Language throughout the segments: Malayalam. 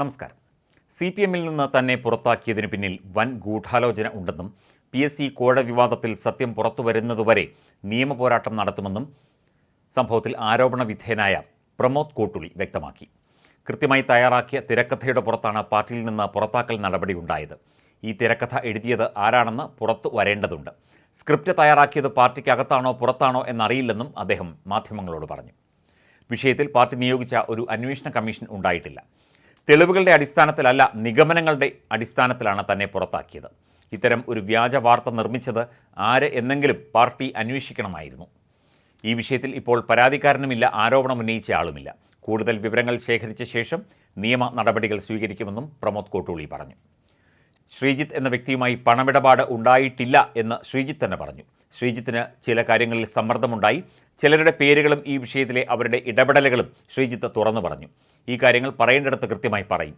നമസ്കാരം. സി പി എമ്മിൽ നിന്ന് തന്നെ പുറത്താക്കിയതിന് പിന്നിൽ വൻ ഗൂഢാലോചന ഉണ്ടെന്നും പി എസ് സി കോഴ വിവാദത്തിൽ സത്യം പുറത്തു വരുന്നതുവരെ നിയമപോരാട്ടം നടത്തുമെന്നും സംഭവത്തിൽ ആരോപണ വിധേയനായ പ്രമോദ് കോട്ടുളി വ്യക്തമാക്കി. കൃത്യമായി തയ്യാറാക്കിയ തിരക്കഥയുടെ പുറത്താണ് പാർട്ടിയിൽ നിന്ന് പുറത്താക്കൽ നടപടി ഉണ്ടായത് ഈ തിരക്കഥ എഴുതിയത് ആരാണെന്ന് പുറത്തു വരേണ്ടതുണ്ട്. സ്ക്രിപ്റ്റ് തയ്യാറാക്കിയത് പാർട്ടിക്കകത്താണോ പുറത്താണോ എന്നറിയില്ലെന്നും അദ്ദേഹം മാധ്യമങ്ങളോട് പറഞ്ഞു. വിഷയത്തിൽ പാർട്ടി നിയോഗിച്ച ഒരു അന്വേഷണ കമ്മീഷൻ ഉണ്ടായിട്ടില്ല. തെളിവുകളുടെ അടിസ്ഥാനത്തിലല്ല നിഗമനങ്ങളുടെ അടിസ്ഥാനത്തിലാണ് തന്നെ പുറത്താക്കിയത്. ഇത്തരം ഒരു വ്യാജ വാർത്ത നിർമ്മിച്ചത് ആര് എന്നെങ്കിലും പാർട്ടി അന്വേഷിക്കണമായിരുന്നു. ഈ വിഷയത്തിൽ ഇപ്പോൾ പരാതിക്കാരനുമില്ല ആരോപണം ഉന്നയിച്ച ആളുമില്ല. കൂടുതൽ വിവരങ്ങൾ ശേഖരിച്ച ശേഷം നിയമ നടപടികൾ സ്വീകരിക്കുമെന്നും പ്രമോദ് കോട്ടൂളി പറഞ്ഞു. ശ്രീജിത്ത് എന്ന വ്യക്തിയുമായി പണമിടപാട് ഉണ്ടായിട്ടില്ല എന്ന് ശ്രീജിത്ത് തന്നെ പറഞ്ഞു. ശ്രീജിത്തിന് ചില കാര്യങ്ങളിൽ സമ്മർദ്ദമുണ്ടായി. ചിലരുടെ പേരുകളും ഈ വിഷയത്തിലെ അവരുടെ ഇടപെടലുകളും ശ്രീജിത്ത് തുറന്നു പറഞ്ഞു. ഈ കാര്യങ്ങൾ പറയേണ്ടിടത്ത് കൃത്യമായി പറയും.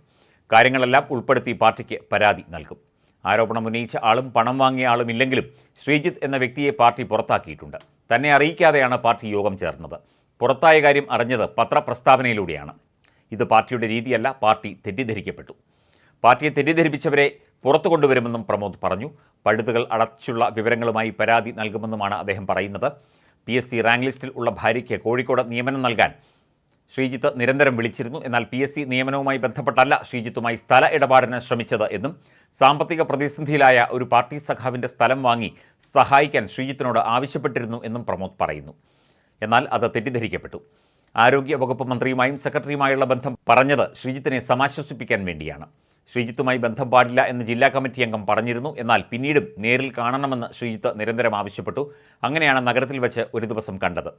കാര്യങ്ങളെല്ലാം ഉൾപ്പെടുത്തി പാർട്ടിക്ക് പരാതി നൽകും. ആരോപണം ഉന്നയിച്ച ആളും പണം വാങ്ങിയ ആളും ഇല്ലെങ്കിലും ശ്രീജിത്ത് എന്ന വ്യക്തിയെ പാർട്ടി പുറത്താക്കിയിട്ടുണ്ട്. തന്നെ അറിയിക്കാതെയാണ് പാർട്ടി യോഗം ചേർന്നത്. പുറത്തായ കാര്യം അറിഞ്ഞത് പത്രപ്രസ്താവനയിലൂടെയാണ്. ഇത് പാർട്ടിയുടെ രീതിയല്ല പാർട്ടി തെറ്റിദ്ധരിക്കപ്പെട്ടു. പാർട്ടിയെ തെറ്റിദ്ധരിപ്പിച്ചവരെ പുറത്തു കൊണ്ടുവരുമെന്നും പ്രമോദ് പറഞ്ഞു. പഴുതുകൾ അടച്ചുള്ള വിവരങ്ങളുമായി പരാതി നൽകുമെന്നുമാണ് അദ്ദേഹം പറയുന്നത്. പി എസ് സി റാങ്ക് ലിസ്റ്റിൽ ഉള്ള ഭാര്യയ്ക്ക് കോഴിക്കോട് നിയമനം നൽകാൻ ശ്രീജിത്ത് നിരന്തരം വിളിച്ചിരുന്നു. എന്നാൽ പി എസ് സി നിയമനവുമായി ബന്ധപ്പെട്ടല്ല ശ്രീജിത്തുമായി സ്ഥല ഇടപാടിന് ശ്രമിച്ചത് എന്നും സാമ്പത്തിക പ്രതിസന്ധിയിലായ ഒരു പാർട്ടി സഖാവിന്റെ സ്ഥലം വാങ്ങി സഹായിക്കാൻ ശ്രീജിത്തിനോട് ആവശ്യപ്പെട്ടിരുന്നു എന്നും പ്രമോദ് പറയുന്നു. എന്നാൽ അത് തെറ്റിദ്ധരിക്കപ്പെട്ടു. ആരോഗ്യ വകുപ്പ് മന്ത്രിയുമായും സെക്രട്ടറിയുമായുള്ള ബന്ധം പറഞ്ഞത് ശ്രീജിത്തിനെ സമാശ്വസിപ്പിക്കാൻ വേണ്ടിയാണ്. ശ്രീജിത്തുമായി ബന്ധം പാടില്ല എന്ന് ജില്ലാ കമ്മിറ്റി അംഗം പറഞ്ഞിരുന്നു. എന്നാൽ പിന്നീടും നേരിൽ കാണണമെന്ന് ശ്രീജിത്ത് നിരന്തരം ആവശ്യപ്പെട്ടു. അങ്ങനെയാണ് നഗരത്തിൽ വെച്ച് ഒരു ദിവസം കണ്ടത്.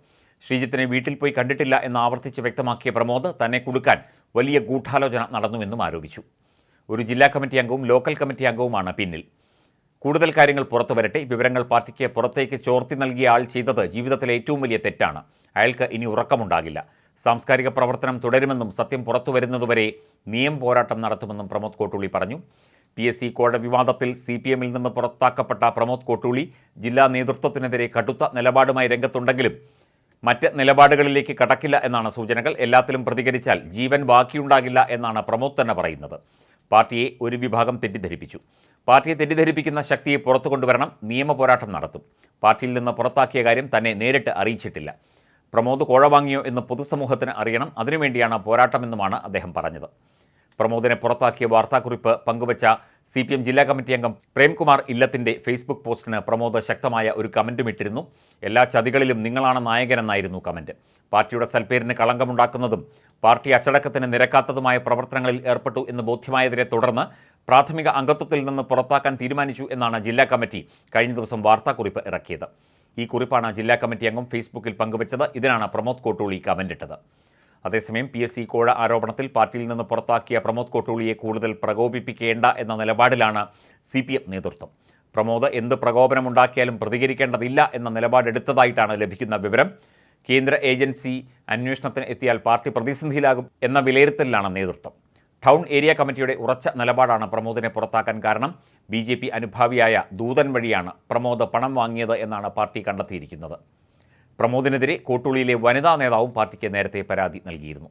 ശ്രീജിത്തിനെ വീട്ടിൽ പോയി കണ്ടിട്ടില്ല എന്ന് ആവർത്തിച്ച് വ്യക്തമാക്കിയ പ്രമോദ് തന്നെ കൊടുക്കാൻ വലിയ ഗൂഢാലോചന നടന്നുവെന്നും ആരോപിച്ചു. ഒരു ജില്ലാ കമ്മിറ്റി അംഗവും ലോക്കൽ കമ്മിറ്റി അംഗവുമാണ് പിന്നിൽ. കൂടുതൽ കാര്യങ്ങൾ പുറത്തു വരട്ടെ. വിവരങ്ങൾ പാർട്ടിക്ക് പുറത്തേക്ക് ചോർത്തി നൽകിയ ആൾ ചെയ്തത് ജീവിതത്തിലെ ഏറ്റവും വലിയ തെറ്റാണ്. അയാൾക്ക് ഇനി ഉറക്കമുണ്ടാകില്ല. സാംസ്കാരിക പ്രവർത്തനം തുടരുമെന്നും സത്യം പുറത്തു വരുന്നതുവരെ നിയം പോരാട്ടം നടത്തുമെന്നും പ്രമോദ് കോട്ടൂളി പറഞ്ഞു. പി എസ് സി കോഴ വിവാദത്തിൽ സി പി എമ്മിൽ നിന്ന് പുറത്താക്കപ്പെട്ട പ്രമോദ് കോട്ടൂളി ജില്ലാ നേതൃത്വത്തിനെതിരെ കടുത്ത നിലപാടുമായി രംഗത്തുണ്ടെങ്കിലും മറ്റ് നിലപാടുകളിലേക്ക് കടക്കില്ല എന്നാണ് സൂചനകൾ. എല്ലാത്തിലും പ്രതികരിച്ചാൽ ജീവൻ ബാക്കിയുണ്ടാകില്ല എന്നാണ് പ്രമോദ് തന്നെ പറയുന്നത്. പാർട്ടിയെ ഒരു വിഭാഗം തെറ്റിദ്ധരിപ്പിച്ചു. പാർട്ടിയെ തെറ്റിദ്ധരിപ്പിക്കുന്ന ശക്തിയെ പുറത്തു കൊണ്ടുവരണം നിയമ പോരാട്ടം നടത്തും. പാർട്ടിയിൽ നിന്ന് പുറത്താക്കിയ കാര്യം തന്നെ നേരിട്ട് അറിയിച്ചിട്ടില്ല. പ്രമോദ് കോഴ വാങ്ങിയോ എന്ന് പൊതുസമൂഹത്തിന് അറിയണം. അതിനുവേണ്ടിയാണ് പോരാട്ടമെന്നുമാണ് അദ്ദേഹം പറഞ്ഞത്. പ്രമോദിനെ പുറത്താക്കിയ വാർത്താക്കുറിപ്പ് പങ്കുവച്ച സി പി എം ജില്ലാ കമ്മിറ്റി അംഗം പ്രേംകുമാർ ഇല്ലത്തിന്റെ ഫേസ്ബുക്ക് പോസ്റ്റിന് പ്രമോദ് ശക്തമായ ഒരു കമന്റും ഇട്ടിരുന്നു. എല്ലാ ചതികളിലും നിങ്ങളാണ് നായകനെന്നായിരുന്നു കമന്റ് പാർട്ടിയുടെ സൽപ്പേരിന് കളങ്കമുണ്ടാക്കുന്നതും പാർട്ടി അച്ചടക്കത്തിന് നിരക്കാത്തതുമായ പ്രവർത്തനങ്ങളിൽ ഏർപ്പെട്ടു എന്ന് ബോധ്യമായതിനെ തുടർന്ന് പ്രാഥമിക അംഗത്വത്തിൽ നിന്ന് പുറത്താക്കാൻ തീരുമാനിച്ചു എന്നാണ് ജില്ലാ കമ്മിറ്റി കഴിഞ്ഞ ദിവസം വാർത്താക്കുറിപ്പ് ഇറക്കിയത്. ഈ കുറിപ്പാണ് ജില്ലാ കമ്മിറ്റി അംഗം ഫേസ്ബുക്കിൽ പങ്കുവച്ചത്. ഇതിനാണ് പ്രമോദ് കോട്ടൂളി കമന്റിട്ടത് അതേസമയം പി എസ് സി കോഴ ആരോപണത്തിൽ പാർട്ടിയിൽ നിന്ന് പുറത്താക്കിയ പ്രമോദ് കോട്ടൂളിയെ കൂടുതൽ പ്രകോപിപ്പിക്കേണ്ട എന്ന നിലപാടിലാണ് സി പി എം നേതൃത്വം. പ്രമോദ് എന്ത് പ്രകോപനമുണ്ടാക്കിയാലും പ്രതികരിക്കേണ്ടതില്ല എന്ന നിലപാടെടുത്തതായിട്ടാണ് ലഭിക്കുന്ന വിവരം. കേന്ദ്ര ഏജൻസി അന്വേഷണത്തിന് എത്തിയാൽ പാർട്ടി പ്രതിസന്ധിയിലാകും എന്ന വിലയിരുത്തലിലാണ് നേതൃത്വം. ടൗൺ ഏരിയ കമ്മിറ്റിയുടെ ഉറച്ച നിലപാടാണ് പ്രമോദിനെ പുറത്താക്കാൻ കാരണം. ബി ജെ പി അനുഭാവിയായ ദൂതൻ വഴിയാണ് പ്രമോദ് പണം വാങ്ങിയത് എന്നാണ് പാർട്ടി കണ്ടെത്തിയിരിക്കുന്നത്. പ്രമോദിനെതിരെ കോട്ടുളിയിലെ വനിതാ നേതാവും പാർട്ടിക്ക് നേരത്തെ പരാതി നൽകിയിരുന്നു.